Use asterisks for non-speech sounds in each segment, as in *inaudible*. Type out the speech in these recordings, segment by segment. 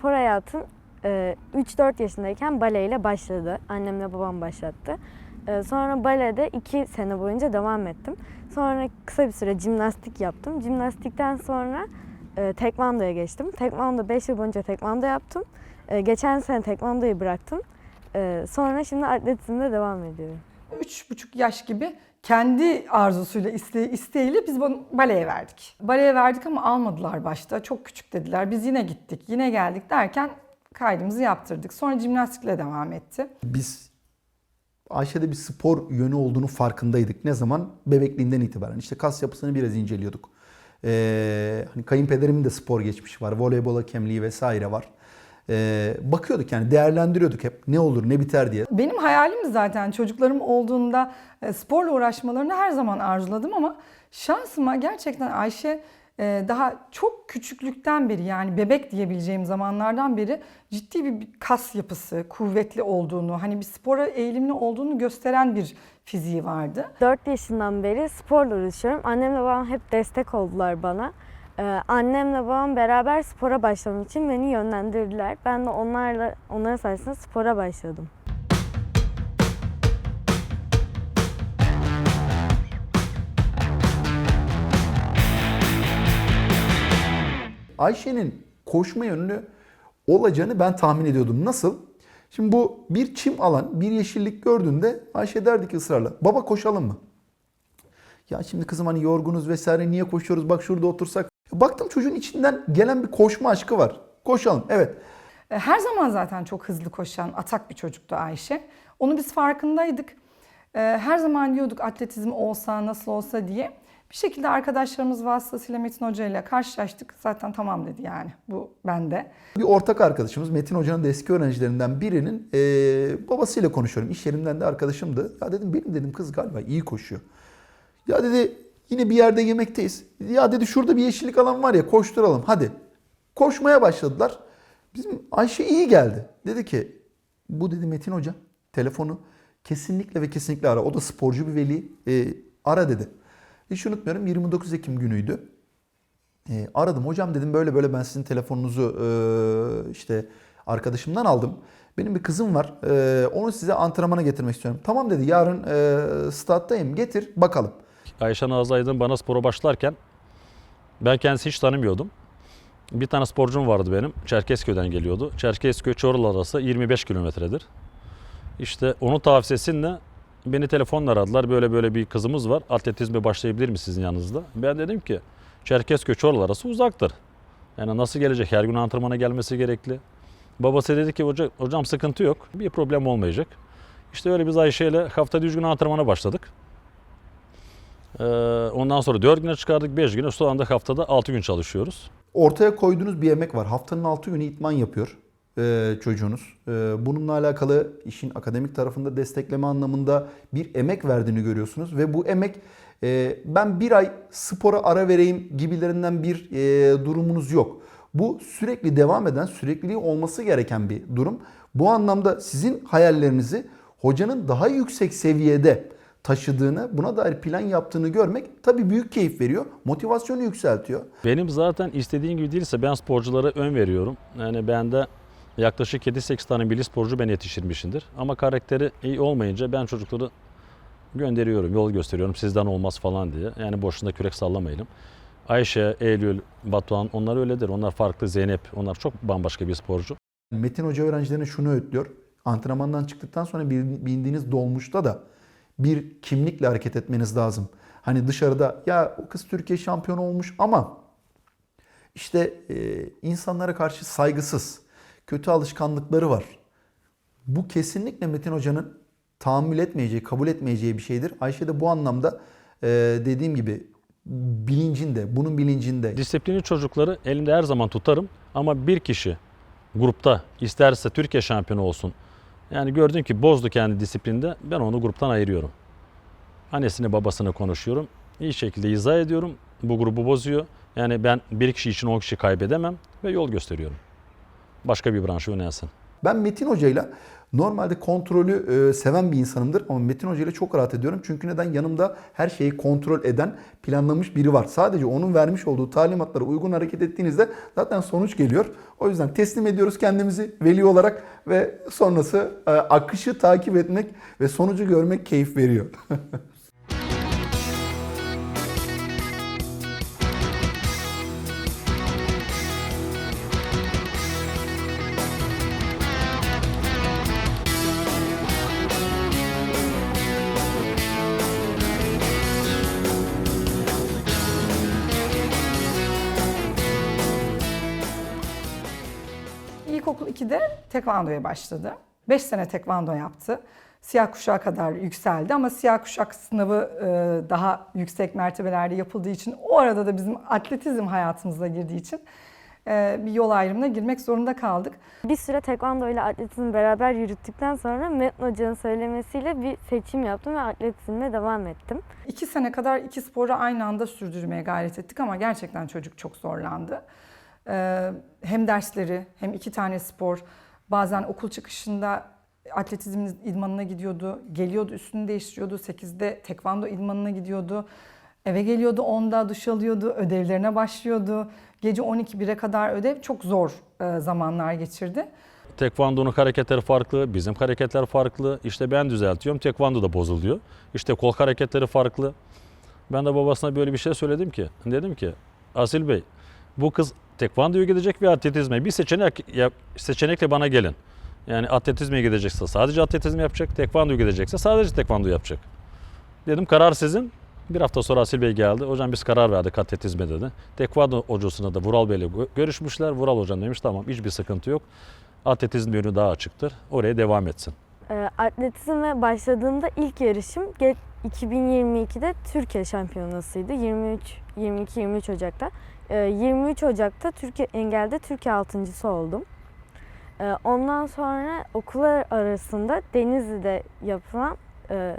spor hayatım e, 3-4 yaşındayken baleyle başladı. Annemle babam başlattı. E, Sonra balede 2 sene boyunca devam ettim. Sonra kısa bir süre jimnastik yaptım. Jimnastikten sonra e, tekvandoya geçtim. Tekvando 5 yıl boyunca tekvando yaptım. E, Geçen sene tekvandoyu bıraktım. E, Sonra şimdi atletizmde devam ediyorum. Üç buçuk yaş gibi kendi arzusuyla, iste, isteğiyle biz bunu baleye verdik. Baleye verdik ama almadılar başta. Çok küçük dediler. Biz yine gittik, yine geldik derken kaydımızı yaptırdık. Sonra jimnastikle devam etti. Biz Ayşe'de bir spor yönü olduğunu farkındaydık. Ne zaman? Bebekliğinden itibaren. İşte kas yapısını biraz inceliyorduk. Ee, hani kayınpederimin de spor geçmişi var. Voleybol hakemliği vesaire var. Ee, bakıyorduk yani değerlendiriyorduk hep ne olur ne biter diye. Benim hayalim zaten çocuklarım olduğunda e, sporla uğraşmalarını her zaman arzuladım ama şansıma gerçekten Ayşe e, daha çok küçüklükten beri yani bebek diyebileceğim zamanlardan beri ciddi bir bir kas yapısı, kuvvetli olduğunu, hani bir spora eğilimli olduğunu gösteren bir fiziği vardı. 4 yaşından beri sporla uğraşıyorum. Annemle babam hep destek oldular bana. Ee, annemle babam beraber spora başlamam için beni yönlendirdiler. Ben de onlarla onların sayesinde spora başladım. Ayşe'nin koşma yönlü olacağını ben tahmin ediyordum. Nasıl? Şimdi bu bir çim alan, bir yeşillik gördüğünde Ayşe derdi ki ısrarla baba koşalım mı? Ya şimdi kızım hani yorgunuz vesaire niye koşuyoruz bak şurada otursak. Baktım çocuğun içinden gelen bir koşma aşkı var. Koşalım evet. E, Her zaman zaten çok hızlı koşan, atak bir çocuktu Ayşe. Onu biz farkındaydık. E, Her zaman diyorduk atletizm olsa, nasıl olsa diye. Bir şekilde arkadaşlarımız vasıtasıyla Metin Hoca ile karşılaştık. Zaten tamam dedi yani bu bende. Bir ortak arkadaşımız Metin Hoca'nın da eski öğrencilerinden birinin eee, babasıyla konuşuyorum. İş yerimden de arkadaşımdı. Ya dedim benim dedim kız galiba iyi koşuyor. Ya dedi yine bir yerde yemekteyiz. Ya dedi şurada bir yeşillik alan var ya koşturalım hadi. Koşmaya başladılar. Bizim Ayşe iyi geldi. Dedi ki bu dedi Metin Hoca telefonu kesinlikle ve kesinlikle ara. O da sporcu bir veli. Eee, ara dedi. Hiç unutmuyorum 29 Ekim günüydü. E, aradım hocam dedim böyle böyle ben sizin telefonunuzu e, işte arkadaşımdan aldım. Benim bir kızım var. e, onu size antrenmana getirmek istiyorum. Tamam dedi yarın e, stat'tayım getir bakalım. Ayşe Nazlı bana spora başlarken ben kendisi hiç tanımıyordum. Bir tane sporcum vardı benim. Çerkezköy'den geliyordu. Çerkezköy Çorlu arası 25 kilometredir. İşte onun tavsiyesiyle beni telefonla aradılar. Böyle böyle bir kızımız var. Atletizme başlayabilir mi sizin yanınızda? Ben dedim ki Çerkezköy Çorlu arası uzaktır. Yani nasıl gelecek? Her gün antrenmana gelmesi gerekli. Babası dedi ki Hoca, hocam sıkıntı yok. Bir problem olmayacak. İşte öyle biz Ayşe ile haftada 3 gün antrenmana başladık. Ee, ondan sonra 4 güne çıkardık 5 güne. Şu anda haftada 6 gün çalışıyoruz. Ortaya koyduğunuz bir emek var. Haftanın 6 günü itman yapıyor e, çocuğunuz. E, bununla alakalı işin akademik tarafında destekleme anlamında bir emek verdiğini görüyorsunuz. Ve bu emek e, ben bir ay spora ara vereyim gibilerinden bir durumunuz yok. Bu sürekli devam eden, sürekliliği olması gereken bir durum. Bu anlamda sizin hayallerinizi hocanın daha yüksek seviyede taşıdığını, buna dair plan yaptığını görmek tabii büyük keyif veriyor. Motivasyonu yükseltiyor. Benim zaten istediğim gibi değilse ben sporculara ön veriyorum. Yani bende yaklaşık 7-8 tane milli sporcu ben yetiştirmişimdir. Ama karakteri iyi olmayınca ben çocukları gönderiyorum, yol gösteriyorum sizden olmaz falan diye. Yani boşuna kürek sallamayalım. Ayşe, Eylül, Batuhan onlar öyledir. Onlar farklı. Zeynep onlar çok bambaşka bir sporcu. Metin Hoca öğrencilerine şunu öğütlüyor. Antrenmandan çıktıktan sonra bin- bindiğiniz dolmuşta da bir kimlikle hareket etmeniz lazım. Hani dışarıda ya o kız Türkiye şampiyonu olmuş ama işte e, insanlara karşı saygısız, kötü alışkanlıkları var. Bu kesinlikle Metin Hoca'nın tahammül etmeyeceği, kabul etmeyeceği bir şeydir. Ayşe de bu anlamda e, dediğim gibi bilincinde, bunun bilincinde. Disiplinli çocukları elimde her zaman tutarım. Ama bir kişi grupta isterse Türkiye şampiyonu olsun. Yani gördüm ki bozdu kendi disiplinde ben onu gruptan ayırıyorum. Annesini babasını konuşuyorum. İyi şekilde izah ediyorum. Bu grubu bozuyor. Yani ben bir kişi için on kişi kaybedemem ve yol gösteriyorum. Başka bir branşa yönelsin. Ben Metin Hoca'yla normalde kontrolü e, seven bir insanımdır ama Metin Hoca'yla çok rahat ediyorum. Çünkü neden? Yanımda her şeyi kontrol eden, planlamış biri var. Sadece onun vermiş olduğu talimatlara uygun hareket ettiğinizde zaten sonuç geliyor. O yüzden teslim ediyoruz kendimizi veli olarak ve sonrası e, akışı takip etmek ve sonucu görmek keyif veriyor. *laughs* 2'de tekvandoya başladı. 5 sene tekvando yaptı. Siyah kuşağa kadar yükseldi ama siyah kuşak sınavı e, daha yüksek mertebelerde yapıldığı için o arada da bizim atletizm hayatımıza girdiği için e, bir yol ayrımına girmek zorunda kaldık. Bir süre tekvando ile atletizmi beraber yürüttükten sonra Metin Hoca'nın söylemesiyle bir seçim yaptım ve atletizmle devam ettim. İki sene kadar iki sporu aynı anda sürdürmeye gayret ettik ama gerçekten çocuk çok zorlandı. Ee, hem dersleri hem iki tane spor bazen okul çıkışında atletizm idmanına gidiyordu, geliyordu üstünü değiştiriyordu, 8'de tekvando idmanına gidiyordu. Eve geliyordu 10'da duş alıyordu, ödevlerine başlıyordu. Gece 12-1'e kadar ödev çok zor e, zamanlar geçirdi. Tekvando'nun hareketleri farklı, bizim hareketler farklı. İşte ben düzeltiyorum, tekvando da bozuluyor. İşte kol hareketleri farklı. Ben de babasına böyle bir şey söyledim ki, dedim ki Asil Bey bu kız tekvandoya gidecek ve atletizme bir seçenek seçenekle bana gelin. Yani atletizme gidecekse sadece atletizm yapacak, tekvandoya gidecekse sadece tekvando yapacak. Dedim karar sizin. Bir hafta sonra Asil Bey geldi. Hocam biz karar verdik atletizme dedi. Tekvando hocasına da Vural Bey'le gö- görüşmüşler. Vural hocam demiş tamam hiçbir sıkıntı yok. Atletizm yönü daha açıktır. Oraya devam etsin. Ee, atletizme başladığımda ilk yarışım ge- 2022'de Türkiye şampiyonasıydı. 23 22 23 Ocak'ta. Ee, 23 Ocak'ta Türkiye engelde Türkiye altıncısı oldum. Ee, ondan sonra okullar arasında Denizli'de yapılan e,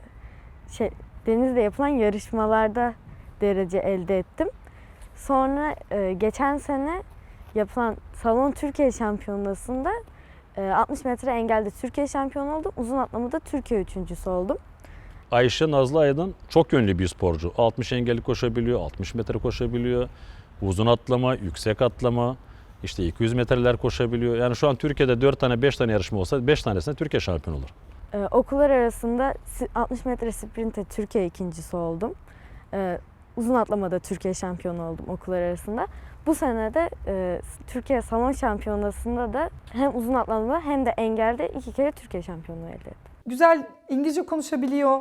şey Denizli'de yapılan yarışmalarda derece elde ettim. Sonra e, geçen sene yapılan Salon Türkiye Şampiyonası'nda e, 60 metre engelde Türkiye şampiyonu oldum. Uzun atlamada Türkiye üçüncüsü oldum. Ayşe Nazlı Aydın çok yönlü bir sporcu. 60 engelli koşabiliyor, 60 metre koşabiliyor. Uzun atlama, yüksek atlama, işte 200 metreler koşabiliyor. Yani şu an Türkiye'de 4 tane 5 tane yarışma olsa 5 tanesinde Türkiye şampiyonu olur. E, okullar arasında si- 60 metre sprinte Türkiye ikincisi oldum. E, uzun atlamada Türkiye şampiyonu oldum okullar arasında. Bu sene de e, Türkiye salon şampiyonasında da hem uzun atlamada hem de engelde iki kere Türkiye şampiyonluğu elde ettim. güzel İngilizce konuşabiliyor.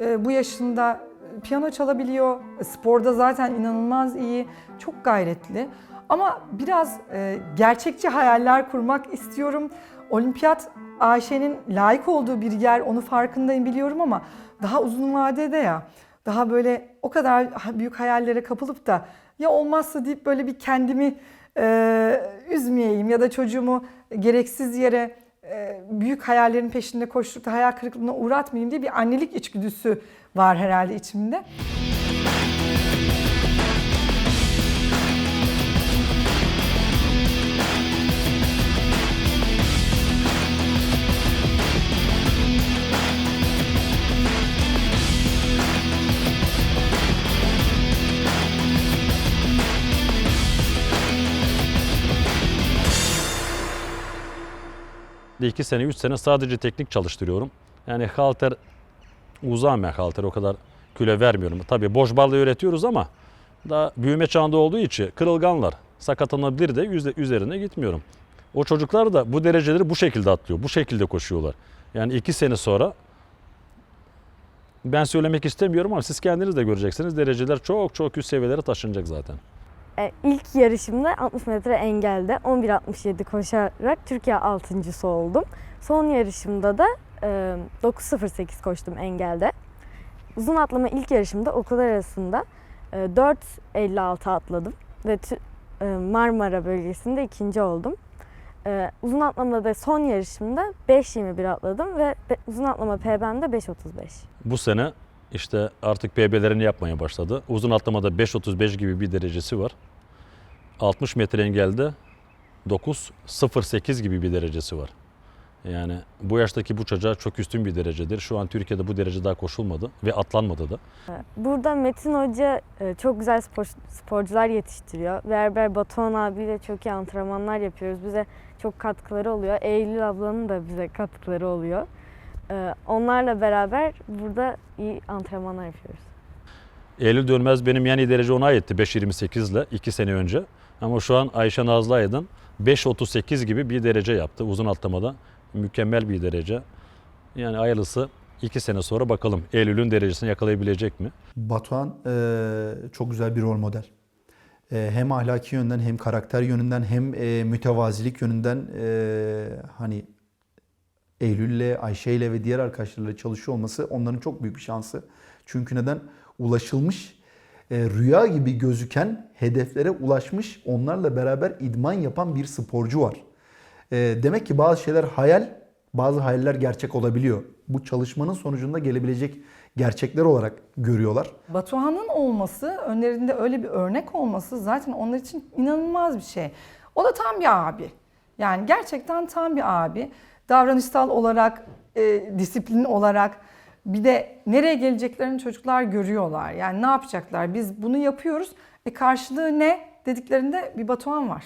Ee, bu yaşında piyano çalabiliyor. Sporda zaten inanılmaz iyi. Çok gayretli. Ama biraz e, gerçekçi hayaller kurmak istiyorum. Olimpiyat Ayşe'nin layık olduğu bir yer. Onu farkındayım biliyorum ama daha uzun vadede ya. Daha böyle o kadar büyük hayallere kapılıp da ya olmazsa deyip böyle bir kendimi e, üzmeyeyim ya da çocuğumu gereksiz yere büyük hayallerin peşinde koşturup da hayal kırıklığına uğratmayayım diye bir annelik içgüdüsü var herhalde içimde. Bir iki sene, üç sene sadece teknik çalıştırıyorum. Yani halter uzağım ben halter o kadar kilo vermiyorum. Tabii boş balı öğretiyoruz ama daha büyüme çağında olduğu için kırılganlar. Sakatlanabilir de yüzde, üzerine gitmiyorum. O çocuklar da bu dereceleri bu şekilde atlıyor, bu şekilde koşuyorlar. Yani iki sene sonra ben söylemek istemiyorum ama siz kendiniz de göreceksiniz. Dereceler çok çok üst seviyelere taşınacak zaten. E, ilk yarışımda 60 metre engelde 11.67 koşarak Türkiye altıncısı oldum. Son yarışımda da e, 9.08 koştum engelde. Uzun atlama ilk yarışımda okullar arasında e, 4.56 atladım ve e, Marmara bölgesinde ikinci oldum. E, uzun atlamada son yarışımda 5.21 atladım ve uzun atlama PB'mde 5.35. Bu sene işte artık PB'lerini yapmaya başladı. Uzun atlamada 5.35 gibi bir derecesi var. 60 metre engelde 9.08 gibi bir derecesi var. Yani bu yaştaki bu çocuğa çok üstün bir derecedir. Şu an Türkiye'de bu derece daha koşulmadı ve atlanmadı da. Burada Metin Hoca e, çok güzel spor, sporcular yetiştiriyor. Berber Batuhan abiyle çok iyi antrenmanlar yapıyoruz. Bize çok katkıları oluyor. Eylül ablanın da bize katkıları oluyor. E, Onlarla beraber burada iyi antrenmanlar yapıyoruz. Eylül Dönmez benim yani derece ona aitti 5.28 ile 2 sene önce. Ama şu an Ayşe Nazlı Aydın 5.38 gibi bir derece yaptı uzun atlamada. Mükemmel bir derece. Yani hayırlısı 2 sene sonra bakalım Eylül'ün derecesini yakalayabilecek mi? Batuhan e, çok güzel bir rol model. E, hem ahlaki yönden hem karakter yönünden hem e, mütevazilik yönünden e, hani Eylül'le, Ayşe'yle ve diğer arkadaşlarıyla çalışıyor olması onların çok büyük bir şansı. Çünkü neden? Ulaşılmış, e, rüya gibi gözüken hedeflere ulaşmış, onlarla beraber idman yapan bir sporcu var. E, demek ki bazı şeyler hayal, bazı hayaller gerçek olabiliyor. Bu çalışmanın sonucunda gelebilecek gerçekler olarak görüyorlar. Batuhan'ın olması, önlerinde öyle bir örnek olması zaten onlar için inanılmaz bir şey. O da tam bir abi. Yani gerçekten tam bir abi. Davranışsal olarak, e, disiplin olarak bir de nereye geleceklerini çocuklar görüyorlar. Yani ne yapacaklar? Biz bunu yapıyoruz. E karşılığı ne dediklerinde bir Batuhan var.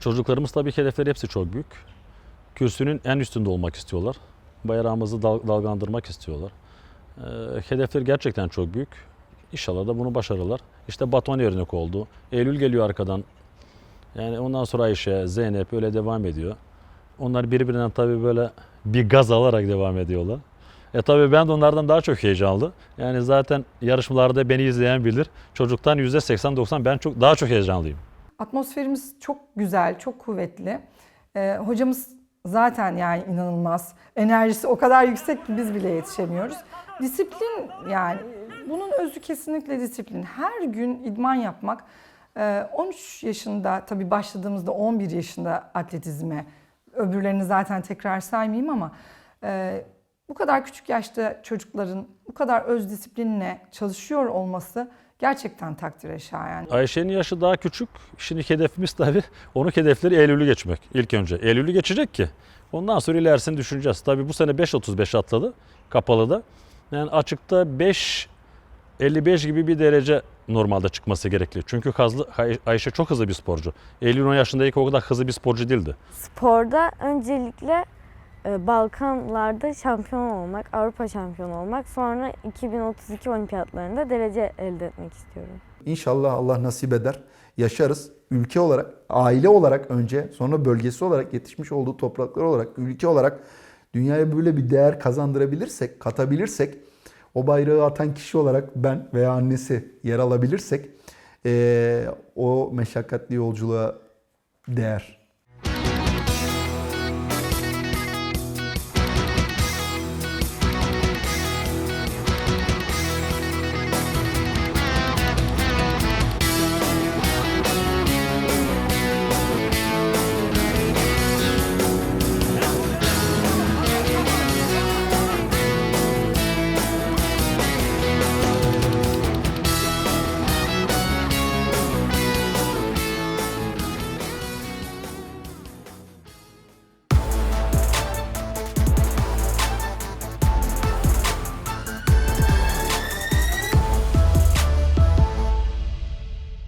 Çocuklarımız tabii ki hedefleri hepsi çok büyük. Kürsünün en üstünde olmak istiyorlar. Bayrağımızı dal- dalgalandırmak istiyorlar. Ee, hedefleri gerçekten çok büyük. İnşallah da bunu başarırlar. İşte Batuhan örnek oldu. Eylül geliyor arkadan. Yani ondan sonra Ayşe, Zeynep öyle devam ediyor. Onlar birbirinden tabii böyle bir gaz alarak devam ediyorlar. E tabii ben de onlardan daha çok heyecanlı. Yani zaten yarışmalarda beni izleyen bilir. Çocuktan %80-90 ben çok daha çok heyecanlıyım. Atmosferimiz çok güzel, çok kuvvetli. Ee, hocamız zaten yani inanılmaz. Enerjisi o kadar yüksek ki biz bile yetişemiyoruz. Disiplin yani bunun özü kesinlikle disiplin. Her gün idman yapmak. Ee, 13 yaşında tabii başladığımızda 11 yaşında atletizme. Öbürlerini zaten tekrar saymayayım ama e, bu kadar küçük yaşta çocukların bu kadar öz disiplinle çalışıyor olması gerçekten takdire şayan. Ayşe'nin yaşı daha küçük. Şimdi hedefimiz tabii onun hedefleri Eylül'ü geçmek ilk önce. Eylül'ü geçecek ki ondan sonra ilerisini düşüneceğiz. Tabii bu sene 5.35 atladı kapalıda. Yani açıkta 5 55 gibi bir derece normalde çıkması gerekli. Çünkü hızlı, Ay- Ayşe çok hızlı bir sporcu. Eylül 10 yaşındayken o kadar hızlı bir sporcu değildi. Sporda öncelikle e, Balkanlarda şampiyon olmak, Avrupa şampiyonu olmak, sonra 2032 olimpiyatlarında derece elde etmek istiyorum. İnşallah Allah nasip eder. Yaşarız. Ülke olarak, aile olarak önce, sonra bölgesi olarak, yetişmiş olduğu topraklar olarak, ülke olarak dünyaya böyle bir değer kazandırabilirsek, katabilirsek, o bayrağı atan kişi olarak ben veya annesi yer alabilirsek, eee, o meşakkatli yolculuğa değer.